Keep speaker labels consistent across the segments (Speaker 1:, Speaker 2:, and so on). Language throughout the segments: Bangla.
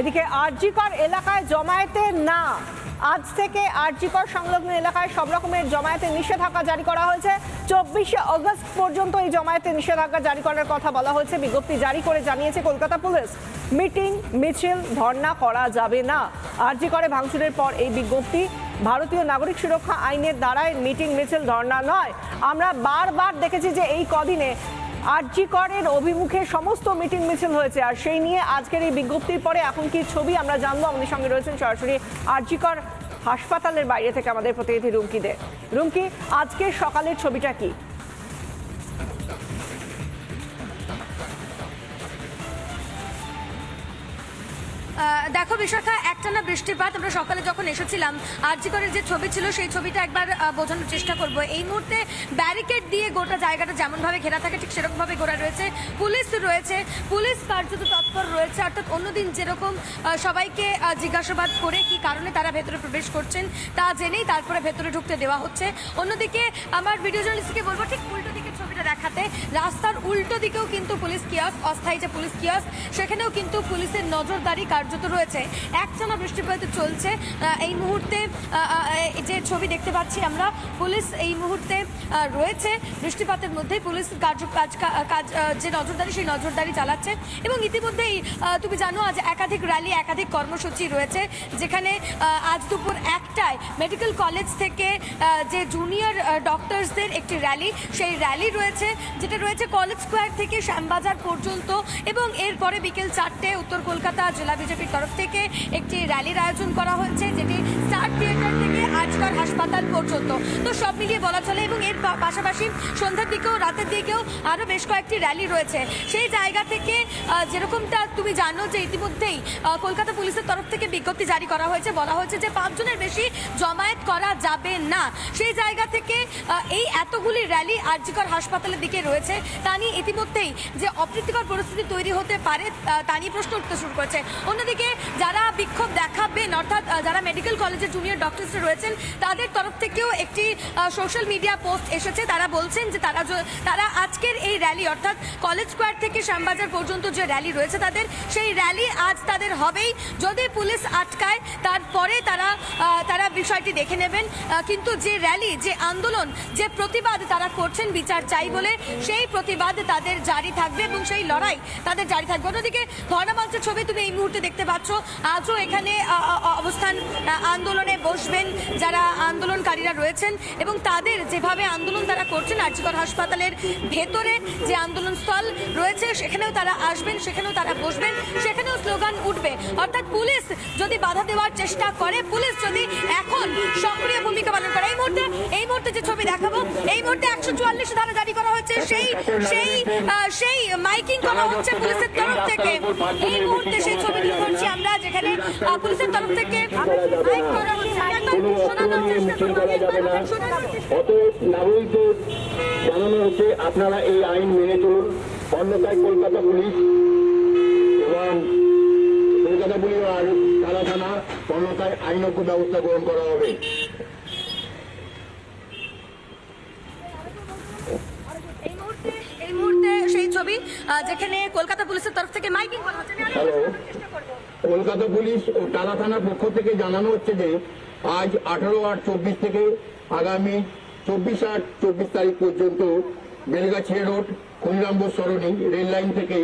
Speaker 1: এদিকে আরজিকর এলাকায় জমায়েতে না। আজ থেকে আরজিকর সংলগ্ন এলাকায় সব রকমের জমায়েতে নিষেধাজ্ঞা জারি করা হয়েছে। চব্বিশে অগস্ট পর্যন্ত এই জমায়েতে নিষেধাজ্ঞা জারি করার কথা বলা হয়েছে। বিজ্ঞপ্তি জারি করে জানিয়েছে কলকাতা পুলিশ। মিটিং, মিছিল, ধর্ণা করা যাবে না। আরজি করে ভাঙচুরের পর এই বিজ্ঞপ্তি। ভারতীয় নাগরিক সুরক্ষা আইনের দ্বারায় মিটিং, মিছিল, ধর্ণা নয়। আমরা বারবার দেখেছি যে এই কদিনে আরজি করের অভিমুখে সমস্ত মিটিং মিছিল হয়েছে, আর সেই নিয়ে আজকের এই বিজ্ঞপ্তির পরে এখন কি ছবি আমরা জানব? আমাদের সঙ্গে রয়েছেন সরাসরি আরজি কর হাসপাতালের বাইরে থেকে আমাদের প্রতিনিধি রুমকি দে রুমকি, আজকের সকালের ছবিটা কি?
Speaker 2: দেখো বিশাখা, একটানা বৃষ্টিপাত আমরা সকালে যখন এসেছিলাম, আরজিকরের যে ছবি ছিল সেই ছবিটা একবার বোঝানোর চেষ্টা করব। এই মুহূর্তে ব্যারিকেড দিয়ে গোটা জায়গাটা যেমনভাবে ঘেরা থাকে, ঠিক সেরকমভাবে ঘোরা রয়েছে। পুলিশ রয়েছে, পুলিশ কার্যত তৎপর রয়েছে। অর্থাৎ অন্যদিন যেরকম সবাইকে জিজ্ঞাসাবাদ করে কি কারণে তারা ভেতরে প্রবেশ করছেন, তা জেনেই তারপরে ভেতরে ঢুকতে দেওয়া হচ্ছে। অন্যদিকে আমার ভিডিও জার্নালিস্টকে বলব, ঠিক উল্টো দিকে ছবিটা দেখাতে। রাস্তার উল্টো দিকেও কিন্তু পুলিশ কিয়স অস্থায়ী যে পুলিশ কিয়স সেখানেও কিন্তু পুলিশের নজরদারি কার্যত রয়েছে। একটানা বৃষ্টিপাত চলছে। এই মুহূর্তে যে ছবি দেখতে পাচ্ছি আমরা, পুলিশ এই মুহূর্তে রয়েছে। বৃষ্টিপাতের মধ্যেই পুলিশ কার্য, কাজ কাজ যে নজরদারি, সেই নজরদারি চালাচ্ছে। এবং ইতিমধ্যেই তুমি জানো, আজ একাধিক র্যালি, একাধিক কর্মসূচি রয়েছে, যেখানে আজ দুপুর একটায় মেডিকেল কলেজ থেকে যে জুনিয়র ডক্টরসদের একটি র্যালি, সেই র্যালি রয়েছে যেটা রয়েছে কলেজ স্কোয়ার থেকে শ্যামবাজার পর্যন্ত এবং এরপরে বিকেল চারটে উত্তর কলকাতা জেলা বিজেপির তরফ থেকে একটি র্যালির আয়োজন করা হয়েছে, যেটি স্টার থিয়েটার থেকে আজকার হাসপাতাল পর্যন্ত। তো সব মিলিয়ে বলা চলে এবং এর পাশাপাশি সন্ধ্যার দিকেও, রাতের দিকেও আরও বেশ কয়েকটি র্যালি রয়েছে। সেই জায়গা থেকে যেরকমটা তুমি জানো যে ইতিমধ্যেই কলকাতা পুলিশের তরফ থেকে বিজ্ঞপ্তি জারি করা হয়েছে। বলা হয়েছে যে পাঁচজনের বেশি জমায়েত করা যাবে না। সেই জায়গা থেকে এই এতগুলি র্যালি আরজিকর হাসপাতালের দিকে রয়েছে। তা নিয়ে ইতিমধ্যেই যে অপ্রীতিকর পরিস্থিতি তৈরি হতে পারে, তা নিয়ে প্রশ্ন উঠতে শুরু করেছে। অন্যদিকে যারা বিক্ষোভ দেখাবেন, অর্থাৎ যারা মেডিকেল কলেজের জুনিয়র ডক্টরস রয়েছেন, তাদের তরফ থেকেও একটি সোশ্যাল মিডিয়া পোস্ট এসেছে। তারা বলছেন যে তারা তারা আজকের এই র্যালি অর্থাৎ কলেজ স্কোয়ার থেকে শ্যামবাজার পর্যন্ত যে র্যালি রয়েছে তাদের, সেই র্যালি আজ তাদের হবেই। যদি পুলিশ আটকায়, তারপরে তারা তারা বিষয়টি দেখে নেবেন। কিন্তু যে র্যালি যে আন্দোলন, যে প্রতিবাদ তারা করছেন, বিচার চাই বলে সেই প্রতিবাদ তাদের জারি থাকবে এবং সেই লড়াই তাদের জারি থাকবে। অন্যদিকে ধর্ণা মঞ্চের ছবি তুমি এই মুহূর্তে দেখতে পাচ্ছ। আজও এখানে অবস্থা অবস্থান আন্দোলনে বসবেন যারা আন্দোলনকারীরা রয়েছেন এবং তাদের যেভাবে আন্দোলন তারা করছেন আর্যিকর হাসপাতালের ভেতরে যে আন্দোলন স্থল রয়েছে, সেখানেও তারা আসবেন, সেখানেও তারা বসবেন, সেখানেও স্লোগান উঠবে। অর্থাৎ পুলিশ যদি বাধা দেওয়ার চেষ্টা করে, পুলিশ যদি এখন সক্রিয় ভূমিকা পালন করে, এই মুহূর্তে এই মুহূর্তে যে ছবি দেখাবো, এই মুহূর্তে একশো চুয়াল্লিশ ধারা জারি করা হয়েছে, সেই সেই সেই মাইকিং করা হচ্ছে পুলিশের তরফ থেকে। এই মুহূর্তে সেই ছবি তুলে আমরা, যেখানে পুলিশের তরফ থেকে করা চেষ্টা করব আমি একবার শোনানোর চেষ্টা
Speaker 3: অতএব নাগরিকদের জানানো হচ্ছে আপনারা এই আইন মেনে চলুন। অন্যথায় কলকাতা পুলিশ এবং কলকাতা পুলিশ আর থানা থানা অন্যথায় আইনজ্ঞ ব্যবস্থা গ্রহণ করা হবে।
Speaker 2: এই মুহূর্তে সেই ছবি যেখানে কলকাতা পুলিশের তরফ থেকে মাইকিং করা হচ্ছে
Speaker 3: কলকাতা পুলিশ ও টালা থানার পক্ষ থেকে জানানো হচ্ছে যে আজ আঠারো আট চব্বিশ থেকে আগামী চব্বিশ আট চব্বিশ তারিখ পর্যন্ত বেলগাছিয়া রোড ক্ষুদিরামপুর সরণি, রেল লাইন থেকে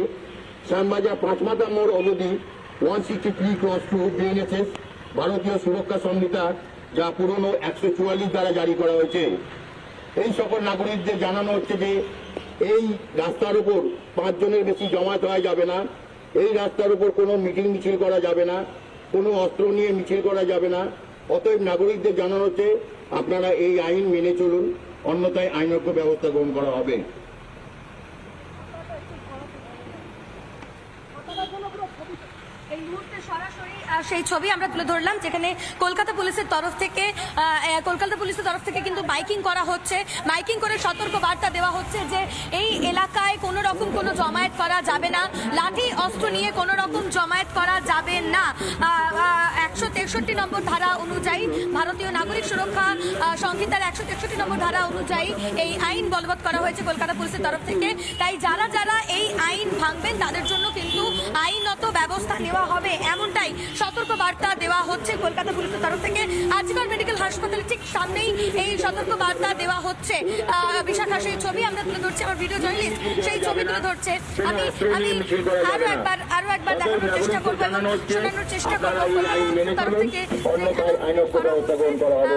Speaker 3: শ্যামবাজার পাঁচমাথা মোড় অবধি one sixty three cross two BNSS Bharatiya Suraksha Sanhita যা পুরনো একশো চুয়াল্লিশ দ্বারা জারি করা হয়েছে। এই সকল নাগরিকদের জানানো হচ্ছে যে এই রাস্তার উপর পাঁচজনের বেশি জমায়েত হওয়া যাবে না। এই রাস্তার উপর কোনো মিটিং মিছিল করা যাবে না, কোনো অস্ত্র নিয়ে মিছিল করা যাবে না। অতএব নাগরিকদের জানানো হচ্ছে, আপনারা এই আইন মেনে চলুন, অন্যথায় আইনজ্ঞ ব্যবস্থা গ্রহণ করা হবে
Speaker 2: এই মুহূর্তে আহ, সেই ছবি আমরা তুলে ধরলাম যেখানে কলকাতা পুলিশের তরফ থেকে কলকাতা পুলিশের তরফ থেকে কিন্তু মাইকিং করা হচ্ছে। মাইকিং করে সতর্ক বার্তা দেওয়া হচ্ছে যে এই এলাকায় কোনো রকম কোনো জমায়েত করা যাবে না। লাঠি অস্ত্র নিয়ে কোনো রকম জমায়েত করা যাবে না। একশো তেষট্টি নম্বর ধারা অনুযায়ী ভারতীয় নাগরিক সুরক্ষা সংহিতার একশো তেষট্টি নম্বর ধারা অনুযায়ী এই আইন বলবৎ করা হয়েছে কলকাতা পুলিশের তরফ থেকে। তাই যারা যারা এই আইন ভাঙবেন তাদের জন্য কিন্তু আইনত ব্যবস্থা নেওয়া হবে। এমনটাই সতর্ক বার্তা দেওয়া হচ্ছে কলকাতা পুলিশের তরফ থেকে। আজকাল মেডিকেল হাসপাতালের ঠিক সামনেই এই সতর্ক বার্তা দেওয়া হচ্ছে। বিশাখা সেই ছবি আমরা তুলে ধরছি আমার ভিডিও জার্নালিস্ট সেই ছবি তুলে ধরছে। আমি আমি আরও একবার আরও একবার দেখানোর চেষ্টা করব এবং শোনানোর চেষ্টা করব তরফ থেকে।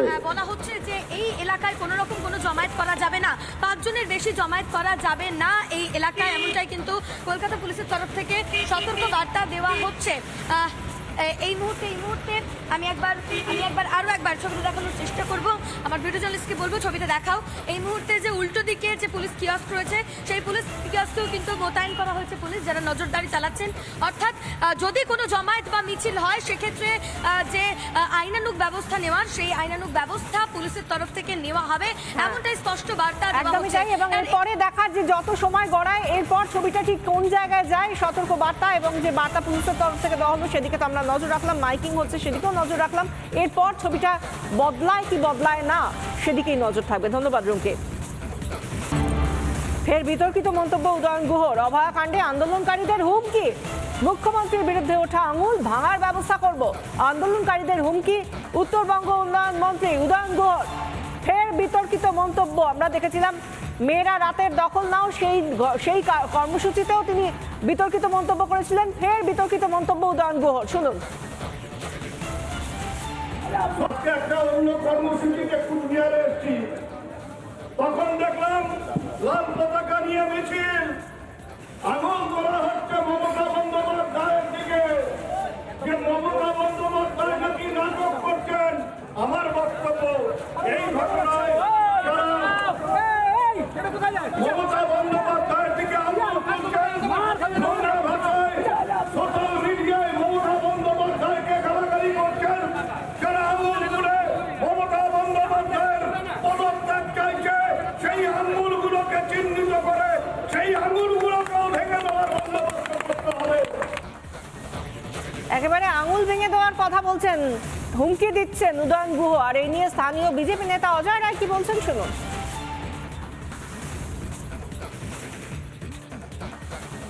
Speaker 2: আহ, বলা হচ্ছে যে এই এলাকায় কোনো রকম কোনো জমায়েত করা যাবে না। পাঁচজনের বেশি জমায়েত করা যাবে না এই এলাকায় এমনটাই কিন্তু কলকাতা পুলিশের তরফ থেকে সতর্ক বার্তা দেওয়া হচ্ছে। এই মুহূর্তে এই মুহূর্তে আমি একবার আমি একবার আরও একবার ছবিটা দেখানোর চেষ্টা করব। আমার ভিডিও জার্নালিস্টকে বলব ছবিটা দেখাও। এই মুহূর্তে যে উল্টো দিকে যে পুলিশ কিয়স্ক রয়েছে সেই পুলিশ কিয়স্কেও কিন্তু মোতায়েন করা হয়েছে পুলিশ যারা নজরদারি চালাচ্ছেন। অর্থাৎ যদি কোনো জমায়েত বা মিছিল হয় সেক্ষেত্রে যে আহ, আইনানুগ ব্যবস্থা নেওয়ার সেই আইনানুগ ব্যবস্থা পুলিশের তরফ থেকে নেওয়া হবে। এমনটাই স্পষ্ট বার্তা
Speaker 1: একদমই তাই এবং এরপরে দেখার যে যত সময় গড়ায় এরপর ছবিটা ঠিক কোন জায়গায় যায় সতর্ক বার্তা এবং যে বার্তা পুলিশের তরফ থেকে দেওয়া হবে সেদিকে তো আমরা নজর রাখলাম, মাইকিং হচ্ছে সেদিকেও নজর রাখলাম। এরপর ছবিটা বদলায় কি বদলায় না, সেদিকেই নজর থাকবে। ধন্যবাদ, রুমকে। ফের বিতর্কিত মন্তব্য উদয়ন গুহর। অভয়াকাণ্ডে আন্দোলনকারীদের হুমকি। মুখ্যমন্ত্রীর বিরুদ্ধে ওঠা আঙুল ভাঙার ব্যবস্থা করব। আন্দোলনকারীদের হুমকি। উত্তরবঙ্গ উন্নয়ন মন্ত্রী উদয়ন গুহর। ফের বিতর্কিত মন্তব্য। আমরা দেখেছিলাম, মেয়েরা রাতের দখল নাও, সেই সেই কর্মসূচিতেও তিনি বিতর্কিত মন্তব্য করেছিলেন। ফের বিতর্কিত মন্তব্য উদয়ন গুহ। শুনুন।
Speaker 4: একটা অন্য কর্মসূচিতে এসছি। তখন দেখলাম লাল পতাকা নিয়ে মিছিল আঙুল করা হচ্ছে মমতা বন্দ্যোপাধ্যায়ের দিকে যে মমতা বন্দ্যোপাধ্যায় নাকি নাটক করছেন আমার বক্তব্য এই ঘটনায় যারা মমতা বন্দ্যোপাধ্যায়ের দিকে আঙুল তুলছেন নোংরা ভাষায় সোশ্যাল মিডিয়ায় মমতা বন্দ্যোপাধ্যায়কে গালাগালি করছেন যারা আঙুল তুলে মমতা বন্দ্যোপাধ্যায়ের পদত্যাগ চাইছে সেই আঙুলগুলোকে চিহ্নিত করে সেই আঙুলগুলোকেও ভেঙে দেওয়ার বন্দোবস্ত করতে হবে
Speaker 1: একেবারে আঙুল ভেঙে দেওয়ার কথা বলছেন, হুমকি দিচ্ছেন উদয়ন গুহ। আর এই নিয়ে স্থানীয় বিজেপি নেতা অজয় রায় কি বলছেন শুনুন।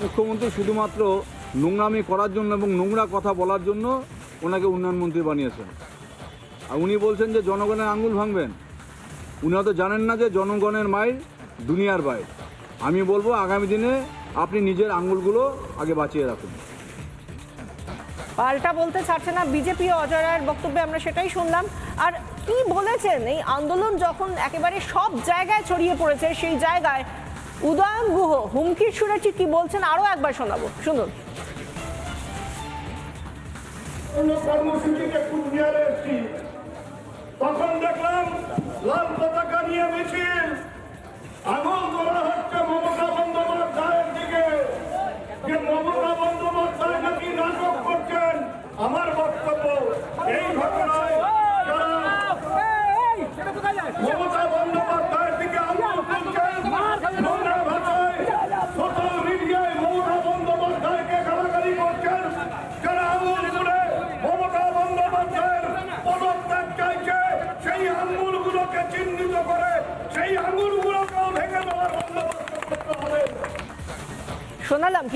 Speaker 5: মুখ্যমন্ত্রী শুধুমাত্র নোংরামি করার জন্য এবং নোংরা কথা বলার জন্য ওনাকে উন্নয়ন মন্ত্রী বানিয়েছেন। আর উনি বলছেন যে জনগণের আঙুল ভাঙবেন। উনি হয়তো জানেন না যে জনগণের মাইল দুনিয়ার বাইর আমি বলব আগামী দিনে আপনি নিজের আঙুলগুলো আগে বাঁচিয়ে রাখুন।
Speaker 1: পাল্টা বলতে ছাড়ছে না, বিজেপি অজয় রায়ের বক্তব্যে আমরা সেটাই শুনলাম। আর কি বলেছেন, এই আন্দোলন যখন একেবারে সব জায়গায় ছড়িয়ে পড়েছে, সেই জায়গায় উদয়ন গুহ, হুমকির সুরে ঠিক কি বলছেন আরও একবার শোনাবো। শুনুন।
Speaker 4: অন্য কর্মসূচিতে কুচবিহারে এসেছি তখন দেখলাম লাল পতাকা নিয়ে মিছিল আঙুল করা হচ্ছে মমতা বন্দ্যোপাধ্যায়ের দিকে যে মমতা বন্দ্যোপাধ্যায় নাকি নাটক করছেন আমার বক্তব্য এই ঘটনায় যারা মমতা বন্দ্যোপাধ্যায়ের দিকে আঙুল তুলছেন নোংরা ভাষায় সোশ্যাল মিডিয়ায় মমতা বন্দ্যোপাধ্যায়কে গালাগালি করছেন যারা আঙুল তুলে মমতা বন্দ্যোপাধ্যায়ের পদত্যাগ চাইছে সেই আঙুলগুলোকে চিহ্নিত করে সেই আঙুলগুলোকেও ভেঙে দেওয়ার বন্দোবস্ত করতে হবে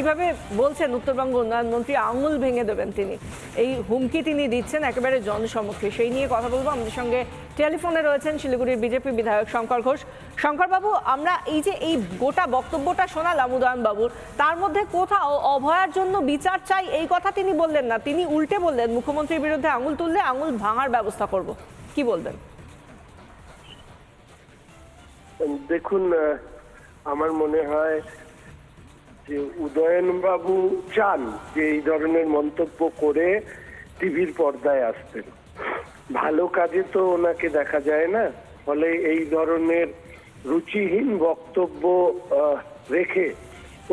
Speaker 1: কীভাবে বলছেন উত্তরবঙ্গ উন্নয়ন মন্ত্রী, আঙুল ভেঙে দেবেন তিনি। এই হুমকি তিনি দিচ্ছেন একেবারে জনসমক্ষে। সেই নিয়ে কথা বলব। আমাদের সঙ্গে টেলিফোনে রয়েছেন শিলিগুড়ির বিজেপি বিধায়ক শঙ্কর ঘোষ। শঙ্করবাবু আমরা এই যে এই গোটা বক্তব্যটা শোনালাম উদয়ন বাবুর, তার মধ্যে কোথাও অভয়ার জন্য বিচার চাই এই কথা তিনি বললেন না। তিনি উল্টে বললেন, মুখ্যমন্ত্রীর বিরুদ্ধে আঙুল তুললে আঙুল ভাঙার ব্যবস্থা করব। কি বলবেন?
Speaker 6: দেখুন আমার মনে হয় যে উদয়ন বাবু চান যে এই ধরনের মন্তব্য করে টিভির পর্দায় আসতেন। ভালো কাজে তো ওনাকে দেখা যায় না, ফলে এই ধরনের রুচিহীন বক্তব্য রেখে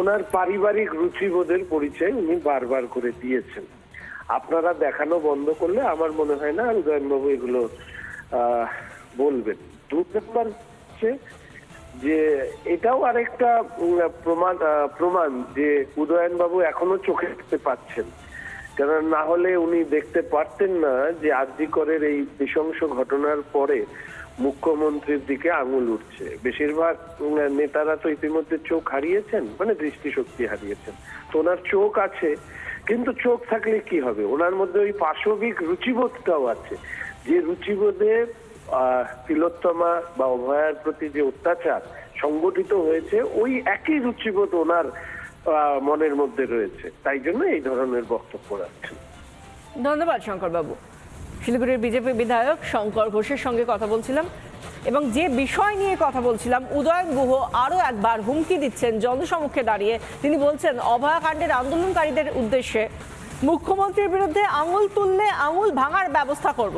Speaker 6: ওনার পারিবারিক রুচিবোধের পরিচয় উনি বারবার করে দিয়েছেন। আপনারা দেখানো বন্ধ করলে আমার মনে হয় না উদয়নবাবু এগুলো বলবেন। দু নম্বর হচ্ছে যে এটাও আরেকটা প্রমাণ প্রমাণ যে উদয়নবাবু এখনও চোখে দেখতে পাচ্ছেন। কারণ না হলে উনি দেখতে পারতেন না যে আরজিকরের এই নৃশংস ঘটনার পরে মুখ্যমন্ত্রীর দিকে আঙুল উঠছে। বেশিরভাগ নেতারা তো ইতিমধ্যে চোখ হারিয়েছেন মানে দৃষ্টিশক্তি হারিয়েছেন। তো ওনার চোখ আছে, কিন্তু চোখ থাকলে কি হবে? ওনার মধ্যে ওই পাশবিক রুচিবোধটাও আছে। যে রুচিবোধে তিলোত্তমা বা অভয়ার প্রতি যে অত্যাচার সংগঠিত হয়েছে, ওই একই রুচিবোধ ওনার মনের মধ্যে রয়েছে। তাই জন্য এই ধরনের বক্তব্য রাখছেন।
Speaker 1: ধন্যবাদ শঙ্করবাবু। শিলিগুড়ির বিজেপি বিধায়ক শঙ্কর ঘোষের সঙ্গে কথা বলছিলাম এবং যে বিষয় নিয়ে কথা বলছিলাম, উদয়ন গুহ আরও একবার হুমকি দিচ্ছেন জনসমক্ষে দাঁড়িয়ে। তিনি বলছেন অভয়াকাণ্ডের আন্দোলনকারীদের উদ্দেশ্যে মুখ্যমন্ত্রীর বিরুদ্ধে আঙুল তুললে আঙুল ভাঙার ব্যবস্থা করব।